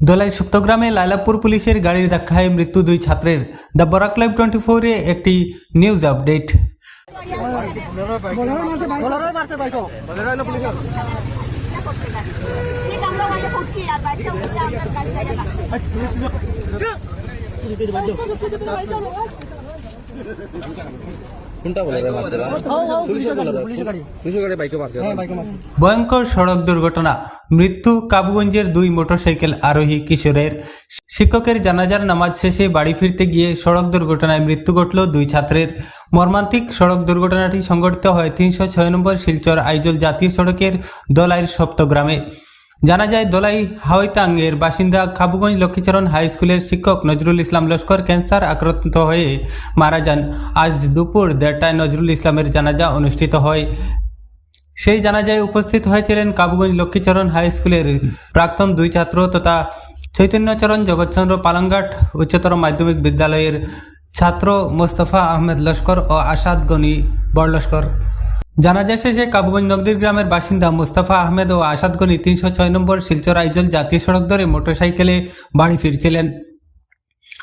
দোলাই সুপ্তগ্রামে লাইলাপুর পুলিশের গাড়ির ধাক্কায় মৃত্যু দুই ছাত্রের দ্য বরাক লাইভ টোয়েন্টি ফোরে একটি নিউজ আপডেট গাড়ি বাইকে মারছে। ভয়ঙ্কর সড়ক দুর্ঘটনা। মৃত্যু কাবুগঞ্জের দুই মোটরসাইকেল আরোহী কিশোরের। শিক্ষকের জানাজার নামাজ শেষে বাড়ি ফিরতে গিয়ে সড়ক দুর্ঘটনায় মৃত্যু ঘটল দুই ছাত্রের। মর্মান্তিক সড়ক দুর্ঘটনাটি সংঘটিত হয় তিনশো ছয় নম্বর শিলচর আইজল জাতীয় সড়কের দলাইর সপ্তগ্রামে জানা যায়, দোলাই হাওয়াইতাঙ্গের বাসিন্দা কাবুগঞ্জ লক্ষ্মীচরণ হাই স্কুলের শিক্ষক নজরুল ইসলাম লস্কর ক্যান্সার আক্রান্ত হয়ে মারা যান। আজ দুপুর দেড়টায় নজরুল ইসলামের জানাজা অনুষ্ঠিত হয়। সেই জানাজায় উপস্থিত হয়েছিলেন কাবুগঞ্জ লক্ষ্মীচরণ হাই স্কুলের প্রাক্তন দুই ছাত্র তথা চৈতন্যচরণ জগৎচন্দ্র পালংঘাট উচ্চতর মাধ্যমিক বিদ্যালয়ের ছাত্র মোস্তফা আহমেদ লস্কর ও আসাদ গনি বড়লস্কর জানাজা শেষে কাবুগঞ্জ নগদীর গ্রামের বাসিন্দা মুস্তাফা আহমেদ ও আসাদ গনি তিনশো ছয় নম্বর শিলচর আইজল জাতীয় সড়ক ধরে মোটরসাইকেলে বাড়ি ফিরছিলেন।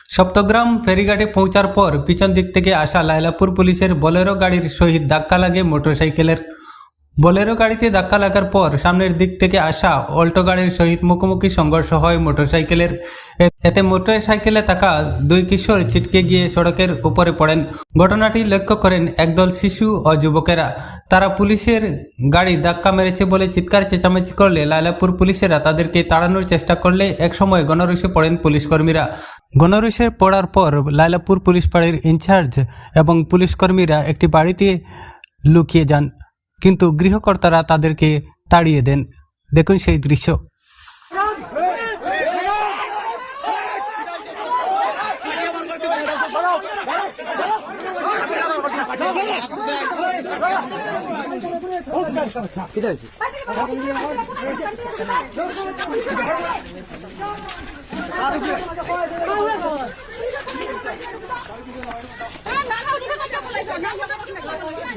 সপ্তগ্রাম ফেরিঘাটে পৌঁছার পর পিছন দিক থেকে আসা লাইলাপুর পুলিশের বোলেরো গাড়ির সহিত ধাক্কা লাগে মোটরসাইকেলের। বোলেরো গাড়িতে ধাক্কা লাগার পর সামনের দিক থেকে আসা অল্টো গাড়ির সহিত মুখোমুখি সংঘর্ষ হয় মোটরসাইকেলের। এতে মোটরসাইকেলে থাকা দুই কিশোর ছিটকে গিয়ে সড়কের উপরে পড়েন। ঘটনাটি লক্ষ্য করেন একদল শিশু ও যুবকেরা। তারা পুলিশের গাড়ি ধাক্কা মেরেছে বলে চিৎকার, চেঁচামেচি করলে লাইলাপুর পুলিশেরা তাদেরকে তাড়ানোর চেষ্টা করলে একসময় গণরুষে পড়েন পুলিশ কর্মীরা। গণরুষে পড়ার পর লাইলাপুর পুলিশ পাড়ির ইনচার্জ এবং পুলিশ কর্মীরা একটি বাড়িতে লুকিয়ে যান। কিন্তু গৃহকর্তারা তাদেরকে তাড়িয়ে দেন। দেখুন সেই দৃশ্য।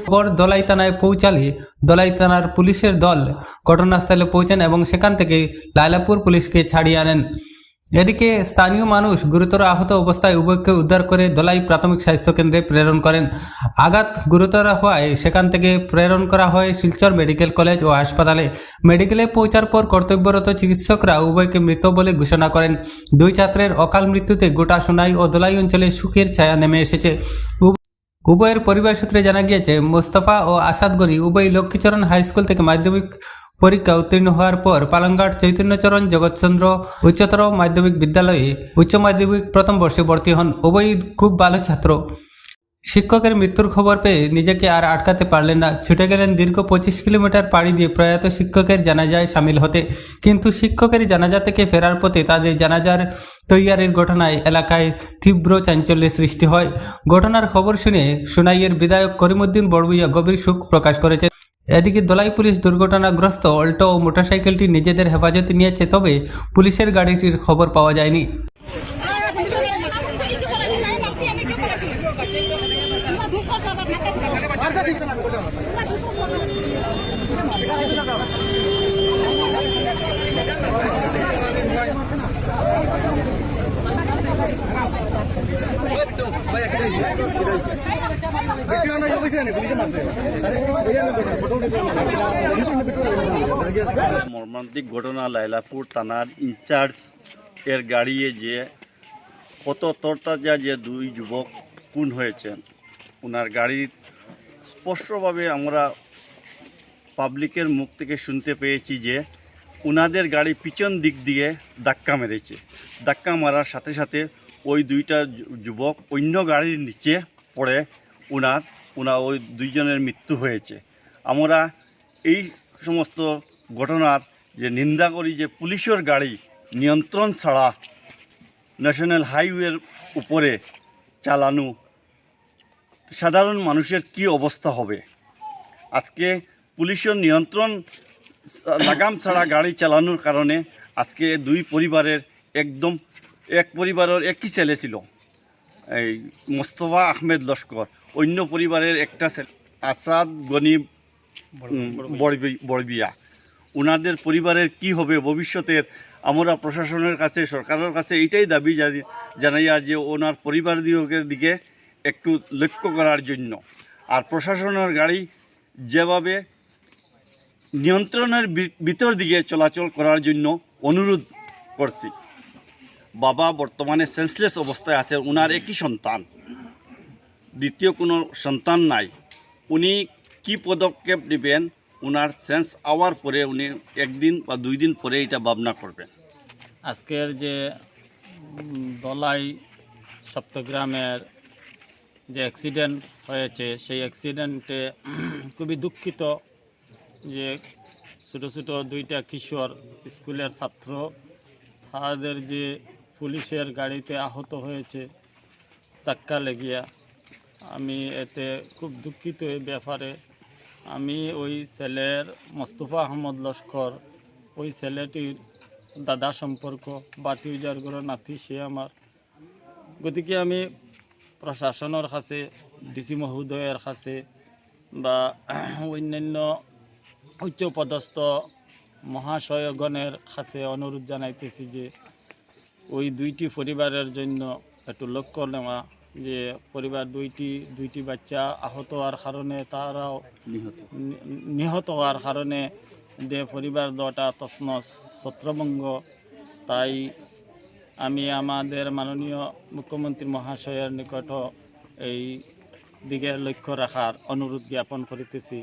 খবর দলাই থানায় পৌঁছালে দলাই থানার পুলিশের দল ঘটনাস্থলে পৌঁছান এবং সেখান থেকে লাইলাপুর পুলিশকে ছাড়িয়ে আনেন। এদিকে স্থানীয় মানুষ গুরুতর আহত অবস্থায় উভয়কে উদ্ধার করে দলাই প্রাথমিক স্বাস্থ্য কেন্দ্রে প্রেরণ করেন। আঘাত গুরুতর হওয়ায় সেখান থেকে প্রেরণ করা হয় শিলচর মেডিকেল কলেজ ও হাসপাতালে। মেডিকেলে পৌঁছার পর কর্তব্যরত চিকিৎসকরা উভয়কে মৃত বলে ঘোষণা করেন। দুই ছাত্রের অকাল মৃত্যুতে গোটা সোনাই ও দলাই অঞ্চলে সুখের ছায়া নেমে এসেছে। উভয়ের পরিবার সূত্রে জানা গিয়েছে, মোস্তফা ও আসাদ গনি উভয় লক্ষ্মীচরণ হাই স্কুল থেকে মাধ্যমিক পরীক্ষা উত্তীর্ণ হওয়ার পর পালংঘাট চৈতন্যচরণ জগৎচন্দ্র উচ্চতর মাধ্যমিক বিদ্যালয়ে উচ্চ মাধ্যমিক প্রথম বর্ষে ভর্তি হন। উভয়ই খুব ভালো ছাত্র। শিক্ষকের মৃত্যুর খবর পেয়ে নিজেকে আর আটকাতে পারলেন না। ছুটে গেলেন দীর্ঘ পঁচিশ কিলোমিটার পাড়ি দিয়ে প্রয়াত শিক্ষকের জানাজায় সামিল হতে। কিন্তু শিক্ষকের জানাজা থেকে ফেরার পথে তাদের জানাজার তৈয়ারির ঘটনায় এলাকায় তীব্র চাঞ্চল্যের সৃষ্টি হয়। ঘটনার খবর শুনে সুনাইয়ের বিধায়ক করিমুদ্দিন বড়বুইয়া গভীর সুখ প্রকাশ করেছে এদিকে দলাই পুলিশ দুর্ঘটনাগ্রস্ত অল্টো ও মোটরসাইকেলটি নিজেদের হেফাজতে নিয়েছে, তবে পুলিশের গাড়িটির খবর পাওয়া যায়নি। মর্মান্তিক ঘটনা লাইলাপুর থানার ইনচার্জ এর গাড়িয়ে যে কত তরতাজা যে দুই যুবক খুন হয়েছেন ওনার গাড়ির স্পষ্টভাবে আমরা পাবলিকের মুখ থেকে শুনতে পেয়েছি যে ওনাদের গাড়ি পিছন দিক দিয়ে ধাক্কা মেরেছে। ধাক্কা মারার সাথে সাথে ওই দুইটা যুবক অন্য গাড়ির নিচে পড়ে ওনার ওনা ওই দুইজনের মৃত্যু হয়েছে। আমরা এই সমস্ত ঘটনার যে নিন্দা করি যে পুলিশের গাড়ি নিয়ন্ত্রণ ছাড়া ন্যাশনাল হাইওয়ের উপরে চালানো সাধারণ মানুষের কি অবস্থা হবে? আজকে পুলিশের নিয়ন্ত্রণ লাগাম ছাড়া গাড়ি চালানোর কারণে আজকে দুই পরিবারের একদম এক পরিবারের একই ছেলে ছিল এই মোস্তফা আহমেদ লস্কর। অন্য পরিবারের একটা ছেলে আসাদ গনি বড়বি- বড়বিয়া। ওনাদের পরিবারের কি হবে ভবিষ্যতের আমরা প্রশাসনের কাছে, সরকারের কাছে এইটাই দাবি জানি- জানাই আর যে ওনার পরিবার দিকে একটু লক্ষ্য করার জন্য। আর প্রশাসনের গাড়ি যেভাবে নিয়ন্ত্রণের ভিতর দিকে চলাচল করার জন্য অনুরোধ করছি। বাবা বর্তমানে সেন্সলেস অবস্থায় আছে ওনার একই সন্তান। দ্বিতীয় কোনো সন্তান নাই। উনি কি পদক্ষেপ নেবেন ওনার সেন্স আওয়ার পরে উনি একদিন বা দুই দিন পরে এটা ভাবনা করবেন। আজকের যে দলাই সপ্তগ্রামের যে অ্যাক্সিডেন্ট হয়েছে, সেই অ্যাক্সিডেন্টে খুবই দুঃখিত যে ছোটো ছোটো দুইটা কিশোর স্কুলের ছাত্র, তাদের যে পুলিশের গাড়িতে আহত হয়েছে, ধাক্কা লেগিয়া। আমি এতে খুব দুঃখিত এই ব্যাপারে। আমি ওই ছেলের মোস্তফা আহমদ লস্কর, ওই ছেলেটির দাদা সম্পর্ক বাতিউজার গড় নাতি, সে আমার। গতিকে আমি প্রশাসনের কাছে, ডিসি মহোদয়ের কাছে বা অন্যান্য উচ্চপদস্থ মহাশয়গণের কাছে অনুরোধ জানাইতেছি যে, ওই দুইটি পরিবারের জন্য একটু লক্ষ্য নেওয়া যে পরিবার দুইটি দুইটি বাচ্চা আহত হওয়ার কারণে তারাও নিহত। নিহত হওয়ার কারণে যে পরিবার দটা তসন ছত্রভঙ্গ তাই আমি আমাদের মাননীয় মুখ্যমন্ত্রী মহাশয়ের নিকট এই দিকে লক্ষ্য রাখার অনুরোধ জ্ঞাপন করিতেছি।